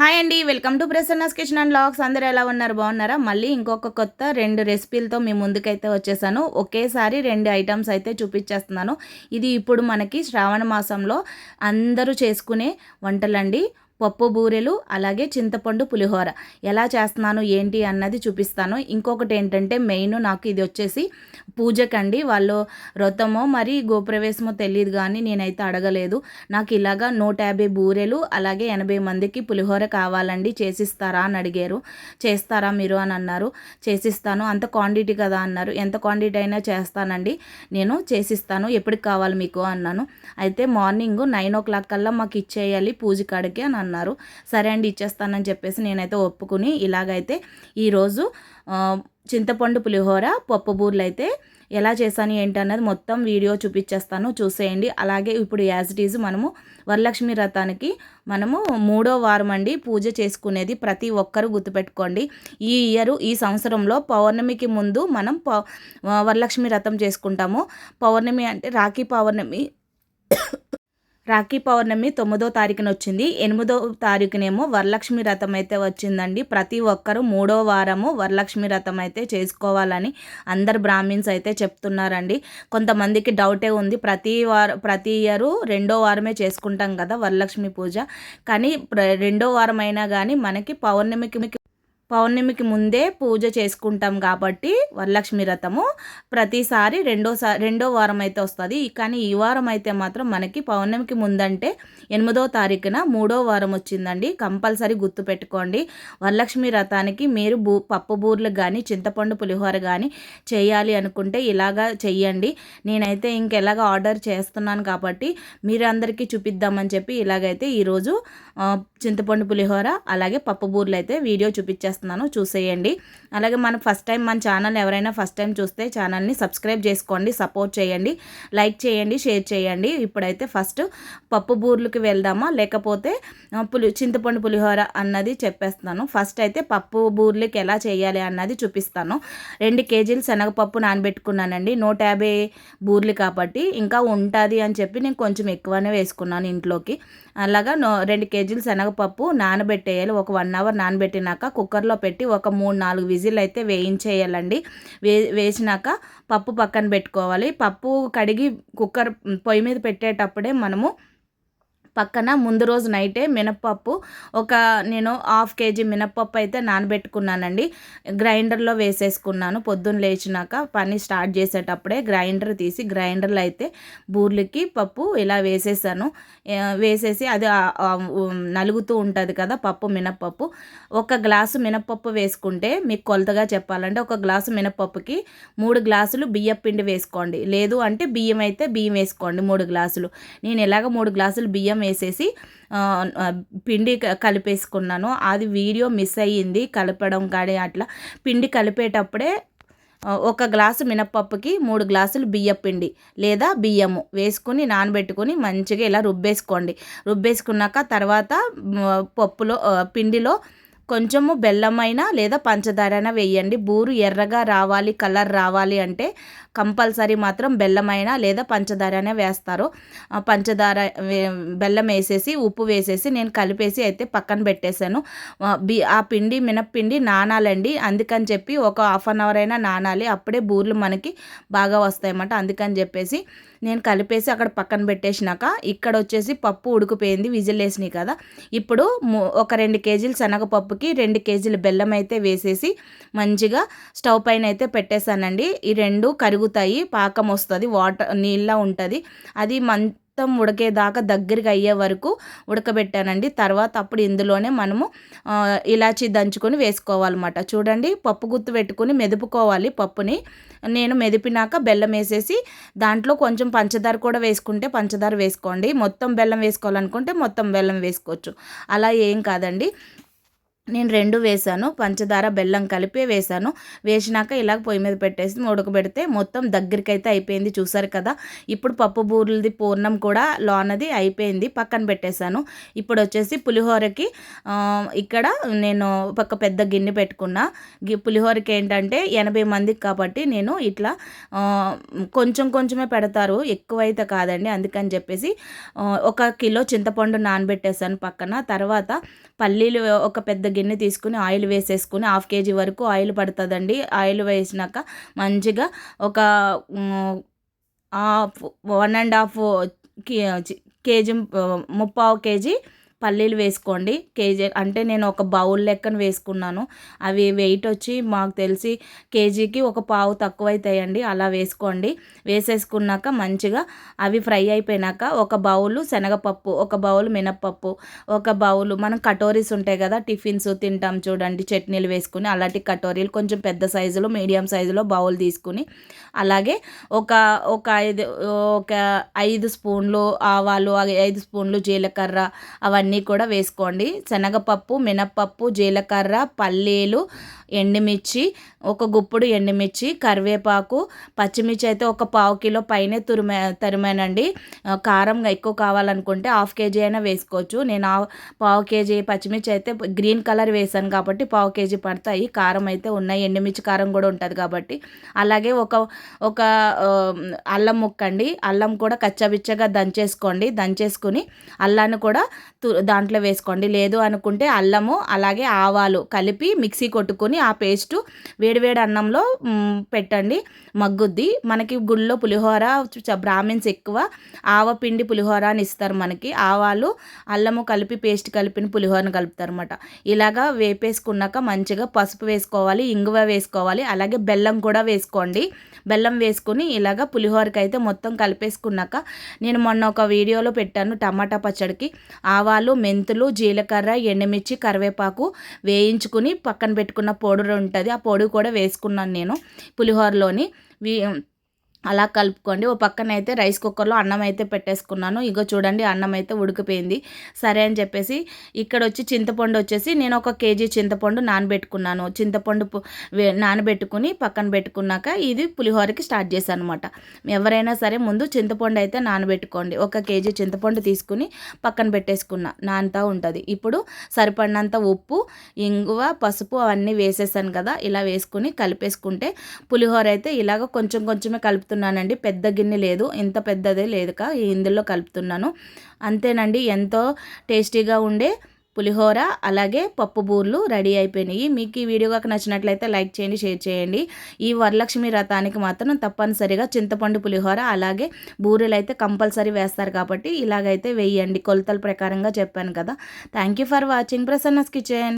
Hi అండి welcome to Prasanna's kitchen and vlogs అందరూ ఎలా ఉన్నారు? బాగున్నారా? మళ్ళీ ఇంకొక కొత్త రెండు రెసిపీలతో మీ ముందుకైతే వచ్చేసాను. ఒకేసారి రెండు ఐటమ్స్ అయితే చూపించేస్తున్నాను. ఇది ఇప్పుడు మనకి శ్రావణ మాసంలో అందరూ చేసుకునే వంటలండి. పప్పు బూరెలు అలాగే చింతపండు పులిహోర. ఎలా చేస్తున్నాను ఏంటి అన్నది చూపిస్తాను. ఇంకొకటి ఏంటంటే మెయిన్ నాకు ఇది వచ్చేసి పూజకండి వాళ్ళు వ్రతమో మరి గోప్రవేశమో తెలియదు కానీ నేనైతే అడగలేదు. నాకు ఇలాగా నూట యాభై బూరెలు అలాగే ఎనభై మందికి పులిహోర కావాలండి. చేసిస్తారా అని అడిగారు. చేస్తారా మీరు అని అన్నారు. చేసిస్తాను. అంత క్వాంటిటీ కదా అన్నారు. ఎంత క్వాంటిటీ అయినా చేస్తానండి. నేను చేసిస్తాను. ఎప్పటికి కావాలి మీకు అన్నాను. అయితే మార్నింగ్ నైన్ ఓ క్లాక్ కల్లా మాకు ఇచ్చేయాలి పూజ కాడికి అని అన్నారు. సరే అండి ఇచ్చేస్తానని చెప్పేసి నేనైతే ఒప్పుకుని ఇలాగైతే ఈరోజు చింతపండు పులిహోర పప్పు బూర్లు అయితే ఎలా చేశాను ఏంటి అన్నది మొత్తం వీడియో చూపించేస్తాను చూసేయండి. అలాగే ఇప్పుడు యాజ్ ఇట్ ఈజ్ మనము వరలక్ష్మి రథానికి మనము మూడో వారం అండి పూజ చేసుకునేది. ప్రతి ఒక్కరు గుర్తుపెట్టుకోండి. ఈ ఇయర్ ఈ సంవత్సరంలో పౌర్ణమికి ముందు మనం వరలక్ష్మి రథం చేసుకుంటాము. పౌర్ణమి అంటే రాఖీ పౌర్ణమి రాఖీ పౌర్ణమి తొమ్మిదో తారీఖున వచ్చింది. ఎనిమిదో తారీఖునేమో వరలక్ష్మి వ్రతం అయితే వచ్చిందండి. ప్రతి ఒక్కరూ మూడో వారము వరలక్ష్మి వ్రతం అయితే చేసుకోవాలని అందరు బ్రాహ్మిన్స్ అయితే చెప్తున్నారండి. కొంతమందికి డౌటే ఉంది. ప్రతి వార ప్రతి ఇయరు రెండో వారమే చేసుకుంటాం కదా వరలక్ష్మి పూజ. కానీ రెండో వారం అయినా కానీ మనకి పౌర్ణమికి పౌర్ణమికి ముందే పూజ చేసుకుంటాం కాబట్టి వరలక్ష్మి రథము ప్రతిసారి రెండోసారి రెండో వారం అయితే వస్తుంది. కానీ ఈ వారం అయితే మాత్రం మనకి పౌర్ణమికి ముందంటే ఎనిమిదో తారీఖున మూడో వారం వచ్చిందండి. కంపల్సరీ గుర్తు పెట్టుకోండి. వరలక్ష్మి రథానికి మీరు బూ పప్పు బూర్లు కానీ చింతపండు పులిహోర కానీ చేయాలి అనుకుంటే ఇలాగా చెయ్యండి. నేనైతే ఇంకెలాగ ఆర్డర్ చేస్తున్నాను కాబట్టి మీరు అందరికీ చూపిద్దామని చెప్పి ఇలాగైతే ఈరోజు చింతపండు పులిహోర అలాగే పప్పు బూర్లు అయితే వీడియో చూపించేస్తాను చేస్తున్నాను చూసేయండి. అలాగే మన ఫస్ట్ టైం మన ఛానల్ ఎవరైనా ఫస్ట్ టైం చూస్తే ఛానల్ని సబ్స్క్రైబ్ చేసుకోండి సపోర్ట్ చేయండి లైక్ చేయండి షేర్ చేయండి. ఇప్పుడైతే ఫస్ట్ పప్పు బూర్లకి వెళ్దామా లేకపోతే పులి చింతపండు పులిహోర అన్నది చెప్పేస్తున్నాను. ఫస్ట్ అయితే పప్పు బూర్లకి ఎలా చేయాలి అన్నది చూపిస్తాను. రెండు కేజీలు శనగపప్పు నానబెట్టుకున్నానండి. నూట యాభై బూర్లు కాబట్టి ఇంకా ఉంటుంది అని చెప్పి నేను కొంచెం ఎక్కువనే వేసుకున్నాను ఇంట్లోకి. అలాగా రెండు కేజీలు శనగపప్పు నానబెట్టేయాలి. ఒక వన్ అవర్ నానబెట్టినాక కుక్కర్లో కుక్కర్లో పెట్టి ఒక మూడు నాలుగు విజిల్ అయితే వేయించేయాలండి. వే వేసినాక పప్పు పక్కన పెట్టుకోవాలి. పప్పు కడిగి కుక్కర్ పొయ్యి మీద పెట్టేటప్పుడే మనము పక్కన ముందు రోజు నైటే మినప్పప్పు ఒక నేను హాఫ్ కేజీ మినప్పప్పు అయితే నానబెట్టుకున్నానండి. గ్రైండర్లో వేసేసుకున్నాను. పొద్దున్న లేచినాక పని స్టార్ట్ చేసేటప్పుడే గ్రైండర్ తీసి గ్రైండర్లో అయితే బూర్లకి పప్పు ఇలా వేసేసాను. వేసేసి అది నలుగుతూ ఉంటుంది కదా పప్పు మినప్పప్పు. ఒక గ్లాసు మినప్పప్పు వేసుకుంటే మీకు కొలతగా చెప్పాలంటే ఒక గ్లాసు మినప్పప్పుకి మూడు గ్లాసులు బియ్యం పిండి వేసుకోండి. లేదు అంటే బియ్యం అయితే బియ్యం వేసుకోండి మూడు గ్లాసులు. నేను ఎలాగ మూడు గ్లాసులు బియ్యం వేసేసి పిండి కలిపేసుకున్నాను. అది వీడియో మిస్ అయ్యింది కలపడం కానీ అట్లా. పిండి కలిపేటప్పుడే ఒక గ్లాసు మినప్పప్పుకి మూడు గ్లాసులు బియ్యపిండి లేదా బియ్యము వేసుకుని నానబెట్టుకుని మంచిగా ఇలా రుబ్బేసుకోండి. రుబ్బేసుకున్నాక తర్వాత పప్పులో పిండిలో కొంచెము బెల్లమైనా లేదా పంచదారైనా వేయండి. బూరు ఎర్రగా రావాలి కలర్ రావాలి అంటే కంపల్సరీ మాత్రం బెల్లమైనా లేదా పంచదారనే వేస్తారు. పంచదార బెల్లం వేసేసి ఉప్పు వేసేసి నేను కలిపేసి అయితే పక్కన పెట్టేశాను. బి ఆ పిండి మినప్పిండి నానాలండి. అందుకని చెప్పి ఒక హాఫ్ అన్ అవర్ అయినా నానాలి. అప్పుడే బూర్లు మనకి బాగా వస్తాయన్నమాట. అందుకని చెప్పేసి నేను కలిపేసి అక్కడ పక్కన పెట్టేసినాక ఇక్కడ వచ్చేసి పప్పు ఉడికిపోయింది విజిల్ వేసినాయి కదా. ఇప్పుడు ఒక రెండు కేజీలు శనగపప్పుకి రెండు కేజీలు బెల్లం అయితే వేసేసి మంచిగా స్టవ్ పైన అయితే పెట్టేశానండి. ఈ రెండు కరుగుతాయి పాకం వస్తుంది వాటర్ నీళ్ళ ఉంటుంది. అది మం మొత్తం ఉడికేదాకా దగ్గరికి అయ్యే వరకు ఉడకబెట్టానండి. తర్వాత అప్పుడు ఇందులోనే మనము ఇలాచి దంచుకొని వేసుకోవాలన్నమాట. చూడండి పప్పు గుత్తు పెట్టుకుని మెదుపుకోవాలి పప్పుని. నేను మెదిపినాక బెల్లం వేసేసి దాంట్లో కొంచెం పంచదార కూడా వేసుకుంటే పంచదార వేసుకోండి. మొత్తం బెల్లం వేసుకోవాలనుకుంటే మొత్తం బెల్లం వేసుకోవచ్చు. అలా ఏం కాదండి. నేను రెండు వేసాను పంచదార బెల్లం కలిపే వేసాను. వేసినాక ఇలాగ పొయ్యి మీద పెట్టేసి ఉడకబెడితే మొత్తం దగ్గరికి అయితే అయిపోయింది చూసారు కదా. ఇప్పుడు పప్పు బూరెలది పూర్ణం కూడా లోనది అయిపోయింది పక్కన పెట్టేశాను. ఇప్పుడు వచ్చేసి పులిహోరకి ఇక్కడ నేను ఒక పెద్ద గిన్నె పెట్టుకున్నా. గి- పులిహోరకి ఏంటంటే ఎనభై మందికి కాబట్టి నేను ఇట్లా కొంచెం కొంచెమే పెడతారు ఎక్కువైతే కాదండి. అందుకని చెప్పేసి ఒక కిలో చింతపండు నానబెట్టేసాను పక్కన. తర్వాత పల్లీలు ఒక పెద్ద గిన్నె తీసుకుని ఆయిల్ వేసేసుకుని హాఫ్ కేజీ వరకు ఆయిల్ పడుతుందండి. ఆయిల్ వేసినాక మంచిగా ఒక half one and half KG ముప్పావు కేజీ పల్లీలు వేసుకోండి. కేజీ అంటే నేను ఒక బౌల్ లెక్కన వేసుకున్నాను. అవి వెయిట్ వచ్చి మాకు తెలిసి కేజీకి ఒక పావు తక్కువ అవుతాయండి అలా వేసుకోండి. వేసేసుకున్నాక మంచిగా అవి ఫ్రై అయిపోయినాక ఒక బౌలు శనగపప్పు ఒక బౌల్ మినప్పప్పు ఒక బౌలు మనం కటోరీస్ ఉంటాయి కదా టిఫిన్స్ తింటాం చూడండి చట్నీలు వేసుకుని అలాంటి కటోరీలు కొంచెం పెద్ద సైజులో మీడియం సైజులో బౌల్ తీసుకుని అలాగే ఒక ఒక ఐదు ఒక ఐదు స్పూన్లు ఆవాలు ఐదు స్పూన్లు జీలకర్ర అవన్నీ కూడా వేసుకోండి. శనగపప్పు మినప్పప్పు జీలకర్ర పల్లీలు ఎండుమిర్చి ఒక గుప్పుడు ఎండుమిర్చి కరివేపాకు పచ్చిమిర్చి అయితే ఒక పావు కిలో పైనే తురిమే తరిమానండి. కారం ఎక్కువ కావాలనుకుంటే హాఫ్ కేజీ అయినా వేసుకోవచ్చు. నేను ఆ పావు కేజీ పచ్చిమిర్చి అయితే గ్రీన్ కలర్ వేసాను కాబట్టి పావు కేజీ పడతాయి. కారం అయితే ఉన్నాయి. ఎండుమిర్చి కారం కూడా ఉంటుంది కాబట్టి. అలాగే ఒక ఒక అల్లం ముక్కండి. అల్లం కూడా కచ్చబిచ్చగా దంచేసుకోండి. దంచేసుకుని అల్లాన్ని కూడా తు దాంట్లో వేసుకోండి. లేదు అనుకుంటే అల్లము అలాగే ఆవాలు కలిపి మిక్సీ కొట్టుకొని ఆ పేస్టు వేడివేడి అన్నంలో పెట్టండి. మగ్గుద్ది. మనకి గుళ్ళో పులిహోర బ్రాహ్మిన్స్ ఎక్కువ. ఆవపిండి పులిహోర అని ఇస్తారు మనకి. ఆవాలు అల్లము కలిపి పేస్ట్ కలిపిన పులిహోరను కలుపుతారు అనమాట ఇలాగా వేపేసుకున్నాక మంచిగా పసుపు వేసుకోవాలి ఇంగువ వేసుకోవాలి అలాగే బెల్లం కూడా వేసుకోండి. బెల్లం వేసుకుని ఇలాగ పులిహోరకి అయితే మొత్తం కలిపేసుకున్నాక నేను మొన్న ఒక వీడియోలో పెట్టాను టమాటా పచ్చడికి. ఆవాలు మెంతులు జీలకర్ర ఎండుమిర్చి కరివేపాకు వేయించుకుని పక్కన పెట్టుకున్న పొడి ఉంటుంది. ఆ పొడి కూడా వేసుకున్నాను నేను పులిహోరలోని. వీ అలా కలుపుకోండి. ఓ పక్కన అయితే రైస్ కుక్కర్లో అన్నం అయితే పెట్టేసుకున్నాను. ఇగో చూడండి అన్నం అయితే ఉడికిపోయింది. సరే అని చెప్పేసి ఇక్కడ వచ్చి చింతపండు వచ్చేసి నేను ఒక కేజీ చింతపండు నానబెట్టుకున్నాను. చింతపండు నానబెట్టుకుని పక్కన పెట్టుకున్నాక ఇది పులిహోరకి స్టార్ట్ చేశాను అనమాట ఎవరైనా సరే ముందు చింతపండు అయితే నానబెట్టుకోండి. ఒక కేజీ చింతపండు తీసుకుని పక్కన పెట్టేసుకున్నా. నానుతా ఉంటుంది. ఇప్పుడు సరిపడినంత ఉప్పు ఇంగువ పసుపు అవన్నీ వేసేసాను కదా ఇలా వేసుకుని కలిపేసుకుంటే పులిహోర అయితే ఇలాగ కొంచెం కొంచెమే కలుపు కలుపుతున్నానండి. పెద్ద గిన్నె లేదు. ఇంత పెద్దదే లేదుక ఇందులో కలుపుతున్నాను. అంతేనండి ఎంతో టేస్టీగా ఉండే పులిహోర అలాగే పప్పు బూర్లు రెడీ అయిపోయినాయి. మీకు ఈ వీడియో కనుక నచ్చినట్లయితే లైక్ చేయండి షేర్ చేయండి. ఈ వరలక్ష్మి రథానికి మాత్రం తప్పనిసరిగా చింతపండు పులిహోర అలాగే బూరెలు అయితే కంపల్సరీ వేస్తారు కాబట్టి ఇలాగైతే వేయండి. కొలతల ప్రకారంగా చెప్పాను కదా. Thank you for watching Prasanna's kitchen.